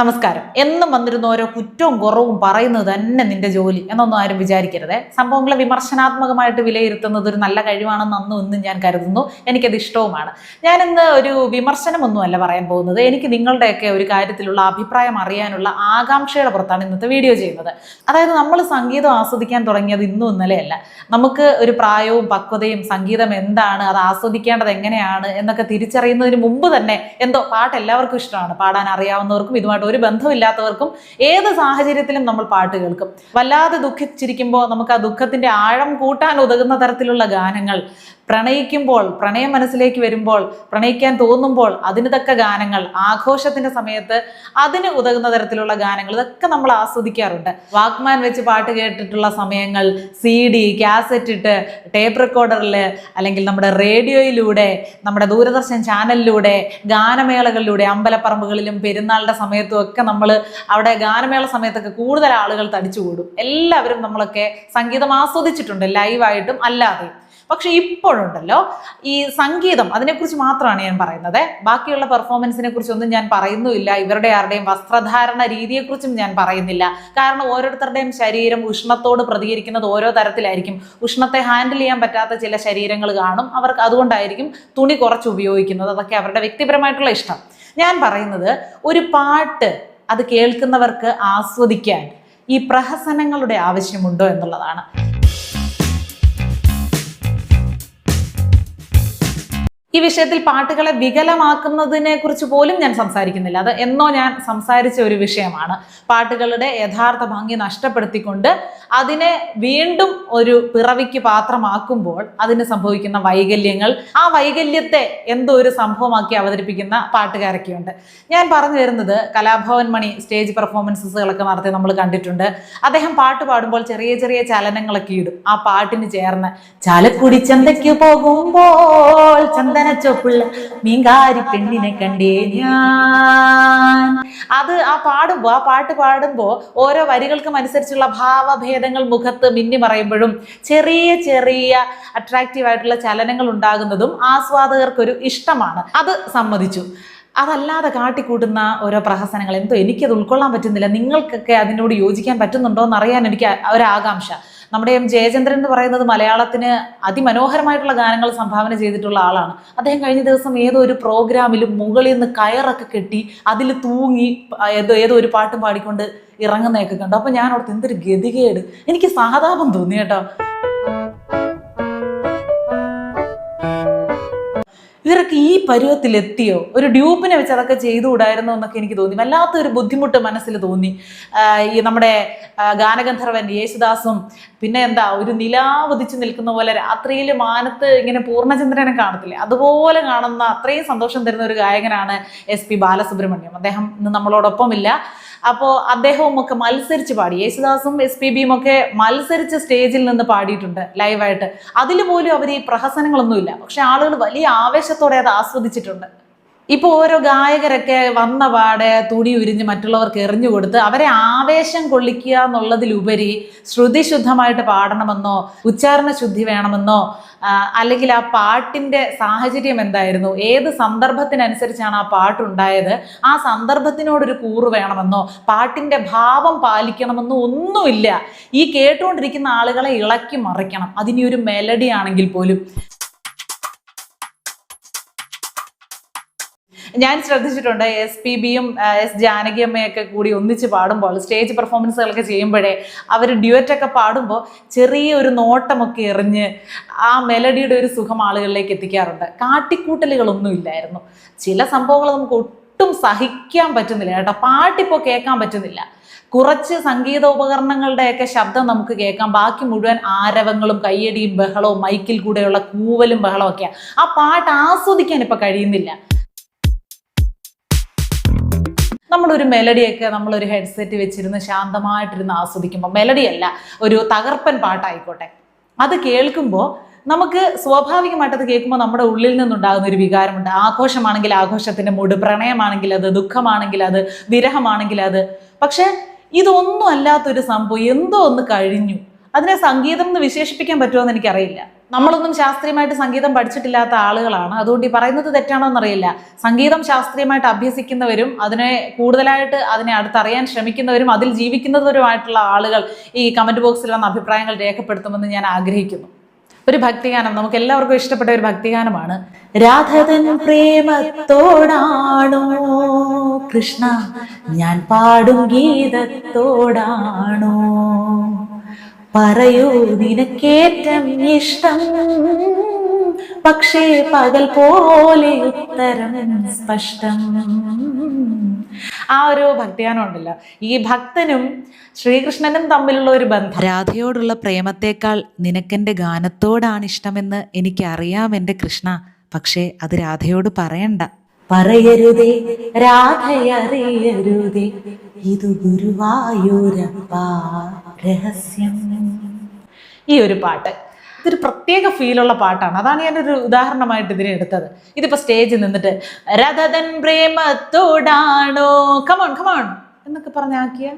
നമസ്കാരം. എന്നും വന്നിരുന്ന ഓരോ കുറ്റവും കുറവും പറയുന്നത് തന്നെ നിന്റെ ജോലി എന്നൊന്നും ആരും വിചാരിക്കരുതേ. സംഭവങ്ങളെ വിമർശനാത്മകമായിട്ട് വിലയിരുത്തുന്നത് ഒരു നല്ല കഴിവാണെന്ന് അന്നും ഇന്നും ഞാൻ കരുതുന്നു. എനിക്കത് ഇഷ്ടവുമാണ്. ഞാനിന്ന് ഒരു വിമർശനമൊന്നുമല്ല പറയാൻ പോകുന്നത്. എനിക്ക് നിങ്ങളുടെയൊക്കെ ഒരു കാര്യത്തിലുള്ള അഭിപ്രായം അറിയാനുള്ള ആകാംക്ഷയുടെ പുറത്താണ് ഇന്നത്തെ വീഡിയോ ചെയ്യുന്നത്. അതായത് നമ്മൾ സംഗീതം ആസ്വദിക്കാൻ തുടങ്ങിയത് ഇന്നും ഇന്നലെയല്ല. നമുക്ക് ഒരു പ്രായവും പക്വതയും സംഗീതം എന്താണ് അത് ആസ്വദിക്കേണ്ടത് എങ്ങനെയാണ് എന്നൊക്കെ തിരിച്ചറിയുന്നതിന് മുമ്പ് തന്നെ എന്തോ പാട്ട് എല്ലാവർക്കും ഇഷ്ടമാണ്. പാടാൻ അറിയാവുന്നവർക്കും ഇതുമായിട്ട് ഒരു ബന്ധമില്ലാത്തവർക്കും ഏത് സാഹചര്യത്തിലും നമ്മൾ പാട്ട് കേൾക്കും. വല്ലാതെ ദുഃഖിച്ചിരിക്കുമ്പോൾ നമുക്ക് ആ ദുഃഖത്തിന്റെ ആഴം കൂട്ടാൻ ഉതകുന്ന തരത്തിലുള്ള ഗാനങ്ങൾ പ്രണയിക്കുമ്പോൾ പ്രണയം മനസ്സിലേക്ക് വരുമ്പോൾ പ്രണയിക്കാൻ തോന്നുമ്പോൾ അതിന് തക്ക ഗാനങ്ങൾ ആഘോഷത്തിന്റെ സമയത്ത് അതിന് ഉതകുന്ന തരത്തിലുള്ള ഗാനങ്ങൾ ഇതൊക്കെ നമ്മൾ ആസ്വദിക്കാറുണ്ട്. വാക്മാൻ വെച്ച് പാട്ട് കേട്ടിട്ടുള്ള സമയങ്ങൾ സി ഡി കാസറ്റ് ഇട്ട് ടേപ്പ് റെക്കോർഡറിൽ അല്ലെങ്കിൽ നമ്മുടെ റേഡിയോയിലൂടെ നമ്മുടെ ദൂരദർശൻ ചാനലിലൂടെ ഗാനമേളകളിലൂടെ അമ്പലപ്പറമ്പുകളിലും പെരുന്നാളുടെ സമയത്തും ഒക്കെ നമ്മൾ അവിടെ ഗാനമേള സമയത്തൊക്കെ കൂടുതൽ ആളുകൾ തടിച്ചുകൂടും. എല്ലാവരും നമ്മളൊക്കെ സംഗീതം ആസ്വദിച്ചിട്ടുണ്ട് ലൈവായിട്ടും അല്ലാതെയും. പക്ഷെ ഇപ്പോഴുണ്ടല്ലോ ഈ സംഗീതം അതിനെക്കുറിച്ച് മാത്രമാണ് ഞാൻ പറയുന്നത്. ബാക്കിയുള്ള പെർഫോമൻസിനെ കുറിച്ചൊന്നും ഞാൻ പറയുന്നുമില്ല. ഇവരുടെ ആരുടെയും വസ്ത്രധാരണ രീതിയെക്കുറിച്ചും ഞാൻ പറയുന്നില്ല. കാരണം ഓരോരുത്തരുടെയും ശരീരം ഉഷ്ണത്തോട് പ്രതികരിക്കുന്നത് ഓരോ തരത്തിലായിരിക്കും. ഉഷ്ണത്തെ ഹാൻഡിൽ ചെയ്യാൻ പറ്റാത്ത ചില ശരീരങ്ങൾ കാണും. അവർക്ക് അതുകൊണ്ടായിരിക്കും തുണി കുറച്ച് ഉപയോഗിക്കുന്നത്. അതൊക്കെ അവരുടെ വ്യക്തിപരമായിട്ടുള്ള ഇഷ്ടം. ഞാൻ പറയുന്നത് ഒരു പാട്ട് അത് കേൾക്കുന്നവർക്ക് ആസ്വദിക്കാൻ ഈ പ്രഹസനങ്ങളുടെ ആവശ്യമുണ്ടോ എന്നുള്ളതാണ്. ഈ വിഷയത്തിൽ പാട്ടുകളെ വികലമാക്കുന്നതിനെ കുറിച്ച് പോലും ഞാൻ സംസാരിക്കുന്നില്ല. അത് എന്നോ ഞാൻ സംസാരിച്ച ഒരു വിഷയമാണ്. പാട്ടുകളുടെ യഥാർത്ഥ ഭംഗി നഷ്ടപ്പെടുത്തിക്കൊണ്ട് അതിനെ വീണ്ടും ഒരു പിറവിക്ക് പാത്രമാക്കുമ്പോൾ അതിന് സംഭവിക്കുന്ന വൈകല്യങ്ങൾ ആ വൈകല്യത്തെ എന്തോ ഒരു സംഭവമാക്കി അവതരിപ്പിക്കുന്ന പാട്ടുകാരൊക്കെയുണ്ട്. ഞാൻ പറഞ്ഞു വരുന്നത് കലാഭവൻ മണി സ്റ്റേജ് പെർഫോമൻസസുകളൊക്കെ നടത്തി നമ്മൾ കണ്ടിട്ടുണ്ട്. അദ്ദേഹം പാട്ട് പാടുമ്പോൾ ചെറിയ ചെറിയ ചലനങ്ങളൊക്കെ ഇടും. ആ പാട്ടിന് ചേർന്ന് ചാലക്കുടി ചന്തയ്ക്ക് പോകുമ്പോൾ ചന്ദന ചൊപ്പുള്ള മീങ്കാരി പെണ്ണിനെ കണ്ടേ ഞാൻ. അത് ആ പാടുമ്പോൾ ആ പാട്ട് പാടുമ്പോൾ ഓരോ വരികൾക്കും അനുസരിച്ചുള്ള ഭാവഭേദങ്ങൾ മുഖത്ത് മിന്നി പറയുമ്പോഴും ചെറിയ ചെറിയ അട്രാക്റ്റീവ് ആയിട്ടുള്ള ചലനങ്ങൾ ഉണ്ടാകുന്നതും ആസ്വാദകർക്കൊരു ഇഷ്ടമാണ്. അത് സമ്മതിച്ചു. അതല്ലാതെ കാട്ടിക്കൂട്ടുന്ന ഓരോ പ്രഹസനങ്ങൾ എന്തോ എനിക്കത് ഉൾക്കൊള്ളാൻ പറ്റുന്നില്ല. നിങ്ങൾക്കൊക്കെ അതിനോട് യോജിക്കാൻ പറ്റുന്നുണ്ടോ എന്ന് അറിയാൻ എനിക്ക് ഒരാകാംക്ഷ. നമ്മുടെ എം ജയചന്ദ്രൻ എന്ന് പറയുന്നത് മലയാളത്തിന് അതിമനോഹരമായിട്ടുള്ള ഗാനങ്ങൾ സംഭാവന ചെയ്തിട്ടുള്ള ആളാണ്. അദ്ദേഹം കഴിഞ്ഞ ദിവസം ഏതോ ഒരു പ്രോഗ്രാമിൽ മുകളിൽ നിന്ന് കയറൊക്കെ കെട്ടി അതിൽ തൂങ്ങി ഏതോ ഏതോ ഒരു പാട്ടും പാടിക്കൊണ്ട് ഇറങ്ങുന്നതൊക്കെ കണ്ടു. അപ്പൊ ഞാൻ അവിടുത്തെ എന്തൊരു ഗതികേട്. എനിക്ക് സഹതാപം തോന്നി കേട്ടോ. ഇവരൊക്കെ ഈ പരുവത്തിലെത്തിയോ? ഒരു ഡ്യൂപ്പിനെ വെച്ച് അതൊക്കെ ചെയ്തുകൂടായിരുന്നോ എന്നൊക്കെ എനിക്ക് തോന്നി. വല്ലാത്തൊരു ബുദ്ധിമുട്ട് മനസ്സിൽ തോന്നി. ഈ നമ്മുടെ ഗാനഗന്ധർവൻ യേശുദാസും പിന്നെ എന്താ ഒരു നിലാവുദിച്ച് നിൽക്കുന്ന പോലെ രാത്രിയിൽ മാനത്ത് ഇങ്ങനെ പൂർണചന്ദ്രനെ കാണത്തില്ലേ? അതുപോലെ കാണുന്ന അത്രയും സന്തോഷം തരുന്ന ഒരു ഗായകനാണ് എസ് പി ബാലസുബ്രഹ്മണ്യം. അദ്ദേഹം ഇന്ന് നമ്മളോടൊപ്പമില്ല. അപ്പോൾ അദ്ദേഹവും ഒക്കെ മത്സരിച്ച് പാടി. യേശുദാസും എസ് പി ബിയും ഒക്കെ മത്സരിച്ച് സ്റ്റേജിൽ നിന്ന് പാടിയിട്ടുണ്ട് ലൈവായിട്ട്. അതിൽ പോലും അവർ ഈ പ്രഹസനങ്ങളൊന്നുമില്ല. പക്ഷെ ആളുകൾ വലിയ ആവേശത്തോടെ അത് ആസ്വദിച്ചിട്ടുണ്ട്. ഇപ്പോൾ ഓരോ ഗായകരൊക്കെ വന്ന പാടെ തുണി ഉരിഞ്ഞ് മറ്റുള്ളവർക്ക് എറിഞ്ഞു കൊടുത്ത് അവരെ ആവേശം കൊള്ളിക്കുക എന്നുള്ളതിലുപരി ശ്രുതിശുദ്ധമായിട്ട് പാടണമെന്നോ ഉച്ചാരണ ശുദ്ധി വേണമെന്നോ അല്ലെങ്കിൽ ആ പാട്ടിന്റെ സാഹചര്യം എന്തായിരുന്നു? ഏത് സന്ദർഭത്തിനനുസരിച്ചാണ് ആ പാട്ടുണ്ടായത്? ആ സന്ദർഭത്തിനോടൊരു കൂറ് വേണമെന്നോ പാട്ടിന്റെ ഭാവം പാലിക്കണമെന്നോ ഒന്നുമില്ല. ഈ കേട്ടുകൊണ്ടിരിക്കുന്ന ആളുകളെ ഇളക്കി മറിക്കണം. അതിനി ഒരു മെലഡി ആണെങ്കിൽ പോലും. ഞാൻ ശ്രദ്ധിച്ചിട്ടുണ്ട് എസ് പി ബിയും എസ് ജാനകി അമ്മയൊക്കെ കൂടി ഒന്നിച്ച് പാടുമ്പോൾ സ്റ്റേജ് പെർഫോമൻസുകളൊക്കെ ചെയ്യുമ്പോഴേ അവർ ഡ്യുവറ്റൊക്കെ പാടുമ്പോൾ ചെറിയ ഒരു നോട്ടമൊക്കെ എറിഞ്ഞ് ആ മെലഡിയുടെ ഒരു സുഖം ആളുകളിലേക്ക് എത്തിക്കാറുണ്ട്. കാട്ടിക്കൂട്ടലുകളൊന്നും ഇല്ലായിരുന്നു. ചില സംഭവങ്ങൾ നമുക്ക് ഒട്ടും സഹിക്കാൻ പറ്റുന്നില്ല കേട്ടോ. പാട്ടിപ്പോൾ കേൾക്കാൻ പറ്റുന്നില്ല. കുറച്ച് സംഗീത ഉപകരണങ്ങളുടെയൊക്കെ ശബ്ദം നമുക്ക് കേൾക്കാം. ബാക്കി മുഴുവൻ ആരവങ്ങളും കയ്യടിയും ബഹളവും മൈക്കിൽ കൂടെയുള്ള കൂവലും ബഹളവും ഒക്കെയാണ് ആ പാട്ട് ആസ്വദിക്കാൻ ഇപ്പോൾ കഴിയുന്നില്ല. നമ്മളൊരു മെലഡിയൊക്കെ നമ്മളൊരു ഹെഡ്സെറ്റ് വെച്ചിരുന്ന് ശാന്തമായിട്ടിരുന്ന് ആസ്വദിക്കുമ്പോൾ മെലഡി അല്ല ഒരു തകർപ്പൻ പാട്ടായിക്കോട്ടെ. അത് കേൾക്കുമ്പോൾ നമുക്ക് സ്വാഭാവികമായിട്ട് അത് കേൾക്കുമ്പോൾ നമ്മുടെ ഉള്ളിൽ നിന്നുണ്ടാകുന്ന ഒരു വികാരമുണ്ട്. ആഘോഷമാണെങ്കിൽ ആഘോഷത്തിന്റെ മൂട് പ്രണയമാണെങ്കിൽ അത് ദുഃഖമാണെങ്കിൽ അത് വിരഹമാണെങ്കിൽ അത്. പക്ഷേ ഇതൊന്നും അല്ലാത്തൊരു സംഭവം എന്തോ ഒന്ന് കഴിഞ്ഞു. അതിനെ സംഗീതം എന്ന് വിശേഷിപ്പിക്കാൻ പറ്റുമോ എന്ന് എനിക്കറിയില്ല. നമ്മളൊന്നും ശാസ്ത്രീയമായിട്ട് സംഗീതം പഠിച്ചിട്ടില്ലാത്ത ആളുകളാണ്. അതുകൊണ്ട് ഈ പറയുന്നത് തെറ്റാണോ എന്നറിയില്ല. സംഗീതം ശാസ്ത്രീയമായിട്ട് അഭ്യസിക്കുന്നവരും അതിനെ കൂടുതലായിട്ട് അതിനെ അടുത്തറിയാൻ ശ്രമിക്കുന്നവരും അതിൽ ജീവിക്കുന്നവരുമായിട്ടുള്ള ആളുകൾ ഈ കമന്റ് ബോക്സിൽ വന്ന അഭിപ്രായങ്ങൾ രേഖപ്പെടുത്തുമെന്ന് ഞാൻ ആഗ്രഹിക്കുന്നു. ഒരു ഭക്തിഗാനം നമുക്ക് എല്ലാവർക്കും ഇഷ്ടപ്പെട്ട ഒരു ഭക്തിഗാനമാണ്. രാധതൻ പ്രേമത്തോടാണോ കൃഷ്ണ ഞാൻ പാടും ഗീതത്തോടാണോ? പറയൂ നിനക്കേറ്റം ഇഷ്ടം. പക്ഷേ പകൽ പോലെ ഉത്തരം സ്പഷ്ടം. ആ ഒരു ഭക്തിഗാനം ഉണ്ടല്ലോ ഈ ഭക്തനും ശ്രീകൃഷ്ണനും തമ്മിലുള്ള ഒരു ബന്ധം. രാധയോടുള്ള പ്രേമത്തേക്കാൾ നിനക്കെന്റെ ഗാനത്തോടാണ് ഇഷ്ടമെന്ന് എനിക്കറിയാം എന്റെ കൃഷ്ണ. പക്ഷേ അത് രാധയോട് പറയണ്ട. പറയരുതേ രാധയറിയരുതേ ഇത് ഗുരുവായൂരപ്പ രഹസ്യം. ഈ ഒരു പാട്ട് ഇതൊരു പ്രത്യേക ഫീലുള്ള പാട്ടാണ്. അതാണ് ഞാനൊരു ഉദാഹരണമായിട്ട് ഇതിനെ എടുത്തത്. ഇതിപ്പോ സ്റ്റേജിൽ നിന്നിട്ട് രഥതൻ പ്രേമത്തോടാണോ? കമോൺ കമോൺ എന്നൊക്കെ പറഞ്ഞാക്കിയ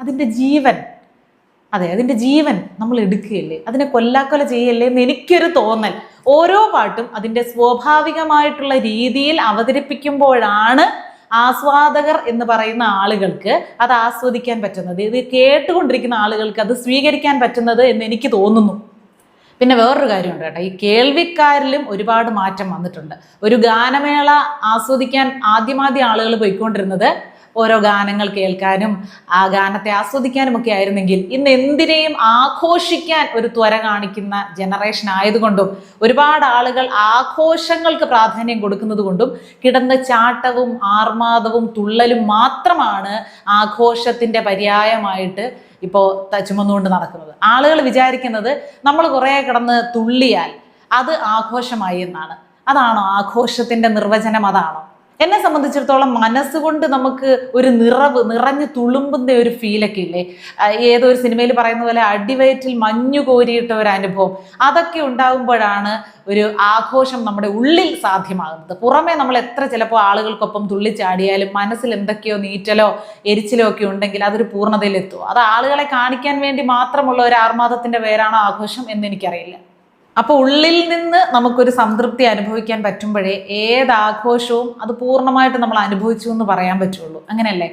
അതിന്റെ ജീവൻ. അതെ അതിന്റെ ജീവൻ നമ്മൾ എടുക്കുകയല്ലേ? അതിനെ കൊല്ലാക്കൊല ചെയ്യല്ലേ എന്ന് എനിക്കൊരു തോന്നൽ. ഓരോ പാട്ടും അതിന്റെ സ്വാഭാവികമായിട്ടുള്ള രീതിയിൽ അവതരിപ്പിക്കുമ്പോഴാണ് ആസ്വാദകർ എന്ന് പറയുന്ന ആളുകൾക്ക് അത് ആസ്വദിക്കാൻ പറ്റുന്നത്. ഇത് കേട്ടുകൊണ്ടിരിക്കുന്ന ആളുകൾക്ക് അത് സ്വീകരിക്കാൻ പറ്റുന്നത് എന്ന് എനിക്ക് തോന്നുന്നു. പിന്നെ വേറൊരു കാര്യമുണ്ട് കേട്ടോ. ഈ കേൾവിക്കാരിലും ഒരുപാട് മാറ്റം വന്നിട്ടുണ്ട്. ഒരു ഗാനമേള ആസ്വദിക്കാൻ ആദ്യമാദ്യം ആളുകൾ പോയിക്കൊണ്ടിരുന്നത് ഓരോ ഗാനങ്ങൾ കേൾക്കാനും ആ ഗാനത്തെ ആസ്വദിക്കാനും ഒക്കെ ആയിരുന്നെങ്കിൽ ഇന്ന് എന്തിനേയും ആഘോഷിക്കാൻ ഒരു ത്വര കാണിക്കുന്ന ജനറേഷൻ ആയതുകൊണ്ടും ഒരുപാട് ആളുകൾ ആഘോഷങ്ങൾക്ക് പ്രാധാന്യം കൊടുക്കുന്നത് കൊണ്ടും കിടന്ന ചാട്ടവും ആർമാദവും തുള്ളലും മാത്രമാണ് ആഘോഷത്തിന്റെ പര്യായമായിട്ട് ഇപ്പോൾ ചുമന്നുകൊണ്ട് നടക്കുന്നത്. ആളുകൾ വിചാരിക്കുന്നത് നമ്മൾ കുറേ കിടന്ന് തുള്ളിയാൽ അത് ആഘോഷമായി എന്നാണ്. അതാണോ ആഘോഷത്തിന്റെ നിർവചനം? അതാണോ? എന്നെ സംബന്ധിച്ചിടത്തോളം മനസ്സുകൊണ്ട് നമുക്ക് ഒരു നിറവ് നിറഞ്ഞു തുളുമ്പുന്ന ഒരു ഫീലൊക്കെ ഇല്ലേ? ഏതോ ഒരു സിനിമയിൽ പറയുന്ന പോലെ അടിവയറ്റിൽ മഞ്ഞു കോരിയിട്ട ഒരു അനുഭവം. അതൊക്കെ ഉണ്ടാകുമ്പോഴാണ് ഒരു ആഘോഷം നമ്മുടെ ഉള്ളിൽ സാധ്യമാകുന്നത്. പുറമേ നമ്മൾ എത്ര ചിലപ്പോൾ ആളുകൾക്കൊപ്പം തുള്ളിച്ചാടിയാലും മനസ്സിൽ എന്തൊക്കെയോ നീറ്റലോ എരിച്ചിലോ ഒക്കെ ഉണ്ടെങ്കിൽ അതൊരു പൂർണതയിലെത്തുമോ അത് ആളുകളെ കാണിക്കാൻ വേണ്ടി മാത്രമുള്ള ഒരു ആർമാദത്തിന്റെ പേരാണോ ആഘോഷം എന്ന് എനിക്കറിയില്ല. അപ്പോൾ ഉള്ളിൽ നിന്ന് നമുക്കൊരു സംതൃപ്തി അനുഭവിക്കാൻ പറ്റുമ്പോഴേ ഏത് ആഘോഷവും അത് പൂർണമായിട്ട് നമ്മൾ അനുഭവിച്ചു എന്ന് പറയാൻ പറ്റുള്ളൂ. അങ്ങനെയല്ലേ?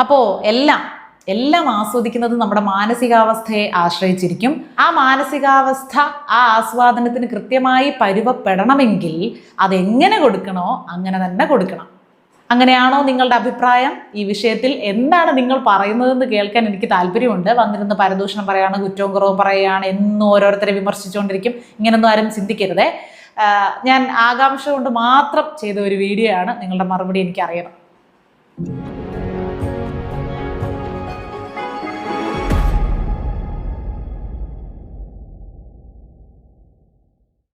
അപ്പോൾ എല്ലാം എല്ലാം ആസ്വദിക്കുന്നത് നമ്മുടെ മാനസികാവസ്ഥയെ ആശ്രയിച്ചിരിക്കും. ആ മാനസികാവസ്ഥ ആ ആസ്വാദനത്തിന് കൃത്യമായി പരുവപ്പെടണമെങ്കിൽ അതെങ്ങനെ കൊടുക്കണോ അങ്ങനെ തന്നെ കൊടുക്കണം. അങ്ങനെയാണോ നിങ്ങളുടെ അഭിപ്രായം? ഈ വിഷയത്തിൽ എന്താണ് നിങ്ങൾ പറയുന്നതെന്ന് കേൾക്കാൻ എനിക്ക് താല്പര്യമുണ്ട്. വന്നിരുന്ന് പരദൂഷണം പറയാണ് കുറ്റവും കുറവും പറയുകയാണ് എന്നും ഓരോരുത്തരെ വിമർശിച്ചുകൊണ്ടിരിക്കും. ഇങ്ങനൊന്നും ആരും ചിന്തിക്കരുതേ. ഞാൻ ആകാംക്ഷ കൊണ്ട് മാത്രം ചെയ്ത ഒരു വീഡിയോ ആണ് നിങ്ങളുടെ മറുപടി എനിക്ക് അറിയണം